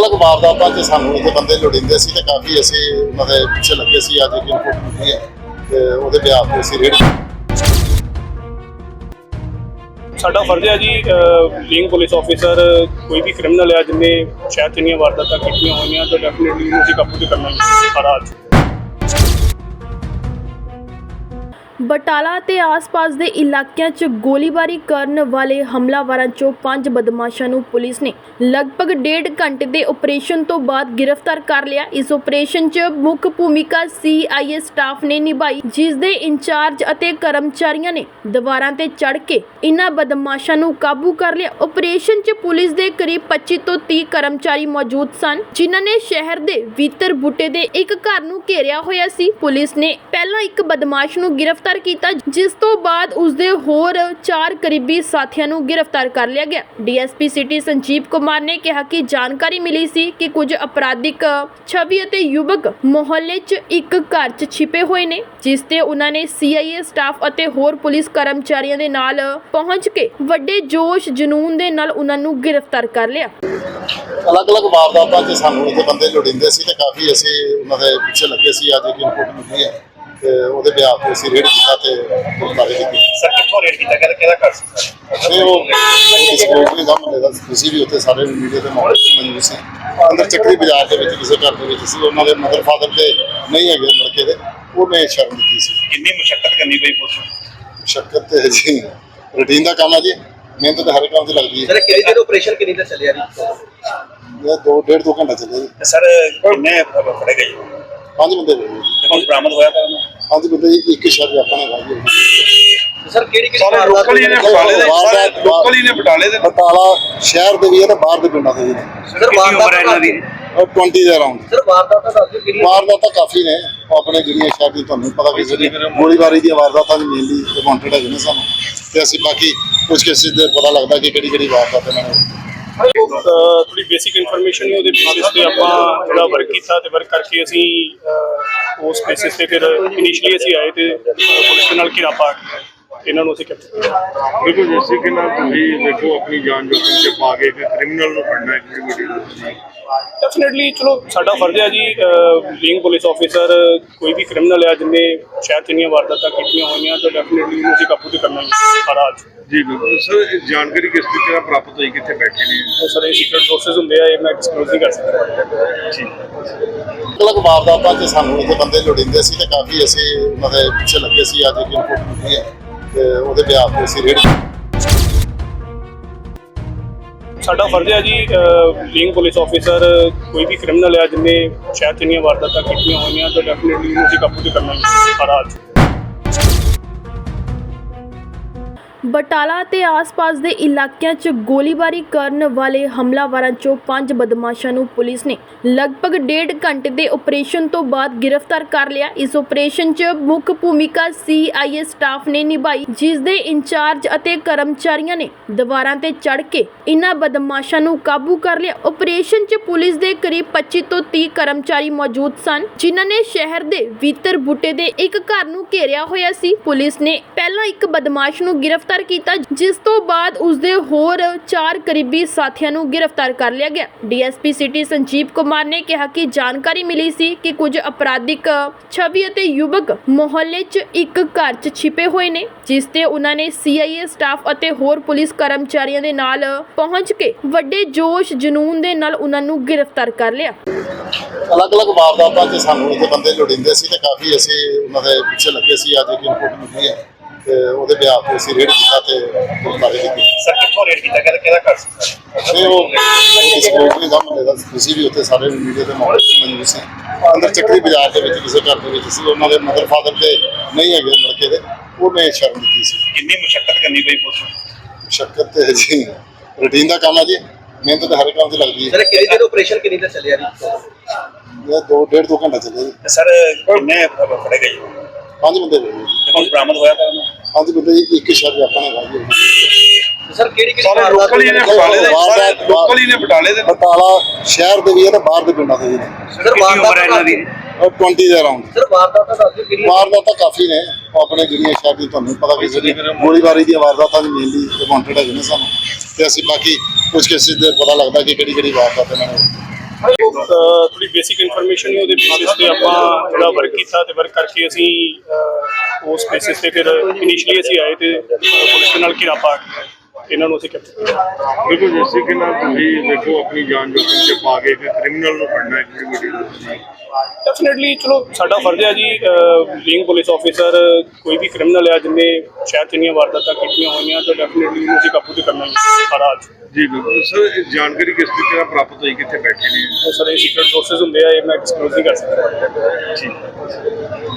ਅਲੱਗ-ਅਲੱਗ ਵਾਰਦਾਤਾਂ 'ਚ ਸਾਨੂੰ ਇੱਥੇ ਬੰਦੇ ਲੋੜੀਂਦੇ ਸੀ ਤੇ ਕਾਫੀ ਅਸੀਂ ਉਹਨਾਂ ਦੇ ਪਿੱਛੇ ਲੱਗੇ ਸੀ, ਅੱਜ ਇੱਕ ਇਨਪੁਟ ਮਿਲੀ ਹੈ ਤੇ ਉਹਦੇ ਬਿਆਨ ਤੇ ਅਸੀਂ ਰੇਡ ਸਾਡਾ ਫਰਜ਼ ਹੈ ਜੀ ਬੀਇੰਗ ਪੁਲਿਸ ਆਫੀਸਰ ਕੋਈ ਵੀ ਕ੍ਰਿਮੀਨਲ ਹੈ ਜਿਹਨੇ ਸ਼ਾਇਦ ਇੰਨੀਆਂ ਵਾਰਦਾਤਾਂ ਕੀਤੀਆਂ ਹੋਈਆਂ, ਤਾਂ ਡੈਫੀਨਿਟਲੀ ਉਹਨੂੰ ਅਸੀਂ ਕਾਬੂ ਤੇ ਕਰਨਾ ਹੈ। ਸਾਰਾ ਅੱਜ। ਬਟਾਲਾ ਅਤੇ ਆਸ-ਪਾਸ ਦੇ ਇਲਾਕਿਆਂ 'ਚ ਗੋਲੀਬਾਰੀ ਕਰਨ ਵਾਲੇ ਹਮਲਾਵਰਾਂ 'ਚੋਂ ਪੰਜ ਬਦਮਾਸ਼ਾਂ ਨੂੰ ਪੁਲਿਸ ਨੇ ਲਗਭਗ ਡੇਢ ਘੰਟੇ ਦੇ ਆਪਰੇਸ਼ਨ ਤੋਂ ਬਾਅਦ ਗ੍ਰਿਫਤਾਰ ਕਰ ਲਿਆ। ਇਸ ਆਪਰੇਸ਼ਨ 'ਚ ਮੁੱਖ ਭੂਮਿਕਾ ਸੀਆਈਏ ਸਟਾਫ ਨੇ ਨਿਭਾਈ, ਜਿਸ ਦੇ ਇੰਚਾਰਜ ਅਤੇ ਕਰਮਚਾਰੀਆਂ ਨੇ ਦੀਵਾਰਾਂ ਤੇ ਚੜ੍ਹ ਕੇ ਇਨ੍ਹਾਂ ਬਦਮਾਸ਼ਾਂ ਨੂੰ ਕਾਬੂ ਕਰ ਲਿਆ। ਆਪਰੇਸ਼ਨ 'ਚ ਪੁਲਿਸ ਦੇ ਕਰੀਬ 25 ਤੋਂ ਤੀਹ ਕਰਮਚਾਰੀ ਮੌਜੂਦ ਸਨ, ਜਿਨ੍ਹਾਂ ਨੇ ਸ਼ਹਿਰ ਦੇ ਵੀਤਰ ਬੁੱਟੇ ਦੇ ਇੱਕ ਘਰ ਨੂੰ ਘੇਰਿਆ ਹੋਇਆ ਸੀ। ਪੁਲਿਸ ਨੇ ਪਹਿਲਾਂ ਇੱਕ ਬਦਮਾਸ਼ ਨੂੰ ਗ੍ਰਿਫਤਾਰ ਕੀਤਾ, ਜਿਸ ਤੋਂ ਬਾਅਦ ਉਸ ਦੇ ਹੋਰ ਚਾਰ ਕਰੀਬੀ ਸਾਥੀਆਂ ਨੂੰ ਗ੍ਰਿਫਤਾਰ ਕਰ ਲਿਆ ਗਿਆ। ਡੀਐਸਪੀ ਸਿਟੀ ਸੰਜੀਵ ਕੁਮਾਰ ਨੇ ਕਿਹਾ ਕਿ ਜਾਣਕਾਰੀ ਮਿਲੀ ਸੀ ਕਿ ਕੁਝ ਅਪਰਾਧਿਕ ਛਵੀ ਅਤੇ ਯੁਵਕ ਮੁਹੱਲੇ 'ਚ ਇੱਕ ਘਰ 'ਚ ਛਿਪੇ ਹੋਏ ਨੇ, ਜਿਸ ਤੇ ਉਹਨਾਂ ਨੇ ਸੀਆਈਏ ਸਟਾਫ ਅਤੇ ਹੋਰ ਪੁਲਿਸ ਕਰਮਚਾਰੀਆਂ ਦੇ ਨਾਲ ਪਹੁੰਚ ਕੇ ਵੱਡੇ ਜੋਸ਼ ਜਨੂਨ ਦੇ ਨਾਲ ਉਹਨਾਂ ਨੂੰ ਗ੍ਰਿਫਤਾਰ ਕਰ ਲਿਆ। ਅਲੱਗ-ਅਲੱਗ ਵਾਰਦਾਤਾਂ 'ਚ ਸਾਨੂੰ ਇੱਥੇ ਬੰਦੇ ਲੋੜੀਂਦੇ ਸੀ ਤੇ ਕਾਫੀ ਅਸੀਂ ਉਹਨਾਂ ਦੇ ਪਿੱਛੇ ਲੱਗੇ ਸੀ, ਅੱਜ ਇੱਕ ਇਨਪੁਟ ਮਿਲੀ ਹੈ। ਤੇ ਉਹਦੇ ਬਿਆਨ ਤੇ ਅਸੀਂ ਰੇਡ ਕੀਤਾ ਤੇ ਗ੍ਰਿਫਤਾਰੀ ਕੀਤੀ। ਸਰ ਕਿੱਥੋਂ ਰੇਡ ਕੀਤਾ? ਤੇ ਕਿਹਦਾ ਘਰ ਸੀ ਤੇ ਉਹ ਡਿਸਕਲੋਜ਼ਰੀ ਦਾ ਮੁੰਡੇ ਦਾ ਤੁਸੀਂ ਵੀ ਉੱਥੇ ਸਾਰੇ ਮੀਡੀਆ ਦੇ ਮੌਕੇ ਤੇ ਮੌਜੂਦ ਸੀ ਅੰਦਰ ਚੱਕਰੀ ਬਾਜ਼ਾਰ ਦੇ ਵਿੱਚ ਕਿਸੇ ਘਰ ਦੇ ਵਿੱਚ ਸੀ। ਉਹਨਾਂ ਦੇ ਮਦਰ ਫਾਦਰ ਤੇ ਨਹੀਂ ਹੈਗੇ ਲੜਕੇ ਦੇ। ਉਹਨੇ ਸ਼ਰਮ ਦਿੱਤੀ ਸੀ। ਕਿੰਨੀ ਮੁਸ਼ਕਲ ਕਰਨੀ ਪਈ ਪੁਲਿਸ ਨੂੰ? ਮੁਸ਼ੱਕਤ ਤੇ ਹੈ ਜੀ ਰੂਟੀਨ ਦਾ ਕੰਮ ਹੈ ਜੀ। ਮਿਹਨਤ ਤਾਂ ਹਰ ਕੰਮ 'ਚ ਲੱਗਦੀ ਹੈ। ਸਰ ਕਿਹੜੀ ਦੇਰ ਆਪਰੇਸ਼ਨ ਕਿੰਨੀ ਦੇਰ ਚੱਲਿਆ ਜੀ? ਇਹ ਦੋ ਡੇਢ ਦੋ ਘੰਟਾ ਚੱਲਿਆ ਜੀ। ਤੇ ਸਰ ਕਿੰਨੇ ਫੜੇ ਗਏ ਤੇ ਪੰਜ ਬੰਦੇ ਹੁਣ ਬਰਾਮਦ ਹੋਇਆ ਤਾਂ ਉਹਨੂੰ ਪੰਜ ਬੰਦੇ ਜੀ ਇੱਕ ਸ਼ਰਤ ਆਪਾਂ ਨੇ ਹੈ ਸਰ ਕਿਹੜੀ ਕਿਹੜੀ ਸਾਰੇ ਲੋਕਲ ਹੀ ਨੇ? ਬਟਾਲੇ ਦੇ ਸਾਰੇ ਲੋਕਲ ਹੀ ਨੇ ਬਟਾਲੇ ਦੇ ਬਟਾਲਾ ਸ਼ਹਿਰ ਦੇ ਵੀ ਹੈ ਤੇ ਬਾਹਰ ਦੇ ਪਿੰਡਾਂ ਦੇ ਵੀ ਨੇ। ਸਰ ਵਾਰਦਾਤ ਇਹਨਾਂ ਦੀ? ਔਰ 20 ਦੇ ਅਰਾਊਂਡ ਸਰ ਵਾਰਦਾਤ ਦਾ ਦੱਸ ਦਿਓ ਕਿਹੜੀ ਵਾਰਦਾਤਾਂ ਕਾਫੀ ਨੇ। ਆਪਣੇ ਜਿਹੜੀਆਂ ਸ਼ਹਿਰ ਦੀ ਤੁਹਾਨੂੰ ਪਤਾ ਵੀ ਜਿਹੜੀ ਗੋਲੀਬਾਰੀ ਦੀਆਂ ਵਾਰਦਾਤਾਂ ਵੀ ਮੇਨਲੀ ਵਾਂਟਡ ਹੈਗੇ ਨੇ ਸਾਨੂੰ। ਤੇ ਅਸੀਂ ਬਾਕੀ ਕੁਝ ਕੇਸਿਸ ਦੇ ਪਤਾ ਲੱਗਦਾ ਕਿ ਕਿਹੜੀ ਕਿਹੜੀ ਵਾਰਦਾਤ ਇਹਨਾਂ ਨੇ ਥੋੜੀ ਬੇਸਿਕ ਇਨਫੋਰਮੇਸ਼ਨ ਹੀ ਉਹਦੇ ਬੇਸਿਸ ਤੇ ਆਪਾਂ ਜਿਹੜਾ ਵਰਕ ਕੀਤਾ ਤੇ ਵਰਕ ਕਰਕੇ ਅਸੀਂ ਉਸ ਬੇਸਿਸ ਤੇ ਫਿਰ ਇਨੀਸ਼ੀਅਲੀ ਅਸੀਂ ਆਏ ਤੇ ਪੁਲਿਸ ਨਾਲ ਘਿਰਾ ਪਾ ਕੇ ਇਹਨਾਂ ਨੂੰ ਅਸੀਂ ਕੈਪਚਰ ਕੀਤਾ। ਦੇਖੋ ਜਿਸੇ ਕਿ ਨਾ ਤੁਸੀਂ ਦੇਖੋ ਆਪਣੀ ਜਾਨ ਜੋਖਮ 'ਚ ਪਾ ਕੇ ਇੱਕ ਕ੍ਰਿਮੀਨਲ ਨੂੰ ਫੜਨਾ ਇੱਕ ਵੱਡੀ ਗੱਲ ਹੈ। ਡੈਫੀਨਿਟਲੀ ਚਲੋ ਸਾਡਾ ਫਰਜ਼ ਹੈ ਜੀ ਬੀਇੰਗ ਪੁਲਿਸ ਆਫੀਸਰ ਕੋਈ ਵੀ ਕ੍ਰਿਮੀਨਲ ਹੈ ਜਿਹਨੇ ਸ਼ਾਇਦ ਇੰਨੀਆਂ ਵਾਰਦਾਤਾਂ ਕੀਤੀਆਂ ਹੋਈਆਂ ਤਾਂ ਡੈਫੀਨਿਟਲੀ ਉਹਨੂੰ ਅਸੀਂ ਕਾਬੂ ਤੇ ਕਰਨਾ ਹੀ ਹੈ ਸਾਰਾ ਅੱਜ ਜੀ ਬਿਲਕੁਲ। ਸਰ ਇਹ ਜਾਣਕਾਰੀ ਕਿਸ ਤਰੀਕੇ ਨਾਲ ਪ੍ਰਾਪਤ ਹੋਈ ਕਿੱਥੇ ਬੈਠੇ ਨੇ? ਉਹ ਸਾਰੇ ਸੀਕ੍ਰੀਟ ਸੋਰਸਸ ਹੁੰਦੇ ਆ ਇਹ ਮੈਂ ਨਹੀਂ ਕਰ ਸਕਦਾ। ਅਲੱਗ ਵਾਰਦਾਤਾਂ 'ਚ ਸਾਨੂੰ ਇੱਥੇ ਬੰਦੇ ਲੋੜੀਂਦੇ ਸੀ ਤੇ ਕਾਫੀ ਅਸੀਂ ਉਹਨਾਂ ਦੇ ਪਿੱਛੇ ਲੱਗੇ ਸੀ ਅੱਜ ਇੱਕ ਇਨਪੁਟ ਮਿਲੀ ਹੈ ਤੇ ਉਹਦੇ ਬਿਆਨ ਤੇ ਅਸੀਂ ਰੇਡ ਸਾਡਾ ਫਰਜ਼ ਹੈ ਜੀ ਬੀਇੰਗ ਪੁਲਿਸ ਆਫੀਸਰ ਕੋਈ ਵੀ ਕ੍ਰਿਮੀਨਲ ਹੈ ਜਿਹਨੇ ਸ਼ਾਇਦ ਇੰਨੀਆਂ ਵਾਰਦਾਤਾਂ ਕੀਤੀਆਂ ਹੋਈਆਂ ਤਾਂ ਡੈਫੀਨਿਟਲੀ ਉਹਨੂੰ ਅਸੀਂ ਕਾਬੂ ਤੇ ਕਰਨਾ ਹੀ ਹੈ ਸਾਰਾ ਅੱਜ ਬਟਾਲਾ ਤੇ ਆਸ-ਪਾਸ ਦੇ ਇਲਾਕਿਆਂ 'ਚ ਗੋਲੀਬਾਰੀ ਕਰਨ ਵਾਲੇ ਹਮਲਾਵਰਾਂ 'ਚੋਂ ਪੰਜ ਬਦਮਾਸ਼ਾਂ ਨੂੰ ਪੁਲਿਸ ਨੇ ਲਗਭਗ ਡੇਢ ਘੰਟੇ ਦੇ ਆਪਰੇਸ਼ਨ ਤੋਂ ਬਾਅਦ ਗ੍ਰਿਫਤਾਰ ਕਰ ਲਿਆ। ਇਸ ਆਪਰੇਸ਼ਨ 'ਚ ਮੁੱਖ ਭੂਮਿਕਾ ਸੀਆਈਏ ਸਟਾਫ ਨੇ ਨਿਭਾਈ, ਜਿਸ ਦੇ ਇੰਚਾਰਜ ਅਤੇ ਕਰਮਚਾਰੀਆਂ ਨੇ ਦੀਵਾਰਾਂ ਤੇ ਚੜ੍ਹ ਕੇ ਇਨ੍ਹਾਂ ਬਦਮਾਸ਼ਾਂ ਨੂੰ ਕਾਬੂ ਕਰ ਲਿਆ। ਆਪਰੇਸ਼ਨ 'ਚ ਪੁਲਿਸ ਦੇ ਕਰੀਬ 25 ਤੋਂ ਤੀਹ ਕਰਮਚਾਰੀ ਮੌਜੂਦ ਸਨ, ਜਿਨ੍ਹਾਂ ਨੇ ਸ਼ਹਿਰ ਦੇ ਵੀਤਰ ਬੁੱਟੇ ਦੇ ਇੱਕ ਘਰ ਨੂੰ ਘੇਰਿਆ ਹੋਇਆ ਸੀ। ਪੁਲਿਸ ਨੇ ਪਹਿਲਾਂ ਇੱਕ ਬਦਮਾਸ਼ ਨੂੰ ਗ੍ਰਿਫਤਾਰ ਕੀਤਾ, ਜਿਸ ਤੋਂ ਬਾਅਦ ਉਸ ਦੇ ਹੋਰ ਚਾਰ ਕਰੀਬੀ ਸਾਥੀਆਂ ਨੂੰ ਗ੍ਰਿਫਤਾਰ ਕਰ ਲਿਆ ਗਿਆ। ਡੀਐਸਪੀ ਸਿਟੀ ਸੰਜੀਵ ਕੁਮਾਰ ਨੇ ਕਿਹਾ ਕਿ ਜਾਣਕਾਰੀ ਮਿਲੀ ਸੀ ਕਿ ਕੁਝ ਅਪਰਾਧਿਕ ਛਵੀ ਅਤੇ ਯੁਵਕ ਮੁਹੱਲੇ 'ਚ ਇੱਕ ਘਰ 'ਚ ਛਿਪੇ ਹੋਏ ਨੇ, ਜਿਸ ਤੇ ਉਹਨਾਂ ਨੇ ਸੀਆਈਏ ਸਟਾਫ ਅਤੇ ਹੋਰ ਪੁਲਿਸ ਕਰਮਚਾਰੀਆਂ ਦੇ ਨਾਲ ਪਹੁੰਚ ਕੇ ਵੱਡੇ ਜੋਸ਼ ਜਨੂਨ ਦੇ ਨਾਲ ਉਹਨਾਂ ਨੂੰ ਗ੍ਰਿਫਤਾਰ ਕਰ ਲਿਆ। ਅਲੱਗ-ਅਲੱਗ ਵਾਰਦਾਤਾਂ 'ਚ ਸਾਨੂੰ ਇੱਥੇ ਬੰਦੇ ਲੋੜੀਂਦੇ ਸੀ ਤੇ ਕਾਫੀ ਅਸੀਂ ਉਹਨਾਂ ਦੇ ਪਿੱਛੇ ਲੱਗੇ ਸੀ, ਅੱਜ ਇੱਕ ਇਨਪੁਟ ਮਿਲੀ ਹੈ। ਤੇ ਉਹਦੇ ਬਿਆਨ ਤੇ ਅਸੀਂ ਰੇਡ ਕੀਤਾ ਤੇ ਗ੍ਰਿਫਤਾਰੀ ਕੀਤੀ। ਸਰ ਕਿੱਥੋਂ ਰੇਡ ਕੀਤਾ? ਗਿਆ ਤੇ ਕਿਹਦਾ ਘਰ ਸੀ? ਸਰ ਤੇ ਉਹ ਡਿਸਕਲੋਜ਼ਰੀ ਦਾ ਮੁੰਡੇ ਦਾ ਤੁਸੀਂ ਵੀ ਉੱਥੇ ਸਾਰੇ ਮੀਡੀਆ ਦੇ ਮੌਕੇ ਤੇ ਮੌਜੂਦ ਸੀ। ਅੰਦਰ ਚੱਕਰੀ ਬਾਜ਼ਾਰ ਦੇ ਵਿੱਚ ਕਿਸੇ ਘਰ ਦੇ ਵਿੱਚ ਸੀ। ਉਹਨਾਂ ਦੇ ਮਦਰ ਫਾਦਰ ਤੇ ਨਹੀਂ ਹੈਗੇ ਲੜਕੇ ਦੇ ਉਹਨੇ ਸ਼ਰਮ ਦਿੱਤੀ ਸੀ। ਕਿੰਨੀ ਮੁਸ਼ਕਲ ਕਰਨੀ ਪਈ ਪੁਲਿਸ ਨੂੰ? ਮੁਸ਼ੱਕਤ ਤੇ ਹੈ ਜੀ ਰੂਟੀਨ ਦਾ ਕੰਮ ਹੈ ਜੀ। ਮਿਹਨਤ ਤਾਂ ਹਰ ਕੰਮ 'ਚ ਲੱਗਦੀ ਹੈ। ਸਰ ਕਿਹੜੀ ਦੇਰ ਆਪਰੇਸ਼ਨ ਕਿੰਨੀ ਦੇਰ ਚੱਲਿਆ ਜੀ? ਇਹ ਦੋ ਡੇਢ ਦੋ ਘੰਟਾ ਚੱਲਿਆ ਜੀ। ਤੇ ਸਰ ਕਿੰਨੇ ਫੜੇ ਗਏ? ਪੰਜ ਬੰਦੇ ਹੋਏ ਜੀ ਤੇ ਹੁਣ ਬਰਾਮਦ ਹੋਇਆ ਤਾਂ ਉਹਨੂੰ? ਪੰਜ ਬੰਦੇ ਜੀ ਇੱਕ ਸ਼ਰਤ ਆਪਾਂ ਨੇ ਖਾਈ ਹੈ ਸਰ ਕਿਹੜੀ ਕਿਹੜੀ ਸਾਰੇ ਵਾਰਦਾਤ ਲੋਕਲ ਹੀ ਨੇ ਹੋਈ? ਬਟਾਲੇ ਦੇ ਸਾਰੇ ਲੋਕਲ ਹੀ ਨੇ ਬਟਾਲੇ ਦੇ। ਬਟਾਲਾ ਸ਼ਹਿਰ ਦੇ ਵੀ ਹੈ ਤੇ ਬਾਹਰ ਦੇ ਪਿੰਡਾਂ ਦੇ ਵੀ ਨੇ। ਸਰ ਵਾਰਦਾਤ ਇਹਨਾਂ ਦੀ? ਔਰ 20 ਦੇ ਅਰਾਊਂਡ ਸਰ ਵਾਰਦਾਤ ਦਾ ਦੱਸ ਦਿਓ ਕਿਹੜੀ ਵਾਰਦਾਤਾਂ ਕਾਫੀ ਨੇ। ਆਪਣੇ ਜਿਹੜੀਆਂ ਸ਼ਹਿਰ ਦੀ ਤੁਹਾਨੂੰ ਪਤਾ ਵੀ ਜਿਹੜੀ ਗੋਲੀਬਾਰੀ ਦੀਆਂ ਵਾਰਦਾਤਾਂ ਵੀ ਮੇਨਲੀ ਵਾਂਟਡ ਹੈਗੇ ਨੇ ਸਾਨੂੰ। ਤੇ ਅਸੀਂ ਬਾਕੀ ਕੁਝ ਕੇਸਿਸ ਦੇ ਪਤਾ ਲੱਗਦਾ ਕਿ ਕਿਹੜੀ ਕਿਹੜੀ ਵਾਰਦਾਤ ਇਹਨਾਂ ਨੇ ਥੋੜੀ ਬੇਸਿਕ ਇਨਫੋਰਮੇਸ਼ਨ ਹੀ ਉਹਦੇ ਬੇਸਿਸ ਤੇ ਆਪਾਂ ਜਿਹੜਾ ਵਰਕ ਕੀਤਾ ਤੇ ਵਰਕ ਕਰਕੇ ਅਸੀਂ ਉਸ ਬੇਸਿਸ ਤੇ ਫਿਰ ਇਨੀਸ਼ੀਅਲੀ ਅਸੀਂ ਆਏ ਤੇ ਪੁਲਿਸ ਨਾਲ ਘਿਰਾ ਪਾ ਕੇ ਇਹਨਾਂ ਨੂੰ ਅਸੀਂ ਕੈਪਚਰ ਕੀਤਾ। ਦੇਖੋ ਜਿਸੇ ਕਿ ਨਾ ਤੁਸੀਂ ਦੇਖੋ ਆਪਣੀ ਜਾਨ ਜੋਖਮ 'ਚ ਪਾ ਕੇ ਇੱਕ ਕ੍ਰਿਮੀਨਲ ਨੂੰ ਫੜਨਾ ਵੀਡੀਓ ਦਾ ਡੈਫੀਨਿਟਲੀ ਚਲੋ ਸਾਡਾ ਫਰਜ਼ ਹੈ ਜੀ ਬੀਇੰਗ ਪੁਲਿਸ ਆਫੀਸਰ ਕੋਈ ਵੀ ਕ੍ਰਿਮੀਨਲ ਹੈ ਸ਼ਹਿਰ 'ਚ ਇੰਨੀਆਂ ਵਾਰਦਾਤਾਂ ਕੀਤੀਆਂ ਹੋਈਆਂ ਤਾਂ ਡੈਫੀਨਿਟਲੀ ਉਹਨੂੰ ਅਸੀਂ ਕਾਬੂ ਤੇ ਕਰਨਾ ਹੀ ਹੈ ਸਾਰਾ ਅੱਜ। ਜੀ ਬਿਲਕੁਲ। ਸਰ ਇਹ ਜਾਣਕਾਰੀ ਕਿਸ ਤਰੀਕੇ ਨਾਲ ਪ੍ਰਾਪਤ ਹੋਈ ਕਿੱਥੇ ਬੈਠੇ ਨੇ? ਸਾਰੇ ਸੀਕ੍ਰੇਟ ਸੋਰਸਸ ਹੁੰਦੇ ਆ ਇਹ ਮੈਂ ਐਕਸਪਲੋਜ਼ ਨਹੀਂ ਕਰ ਸਕਦਾ।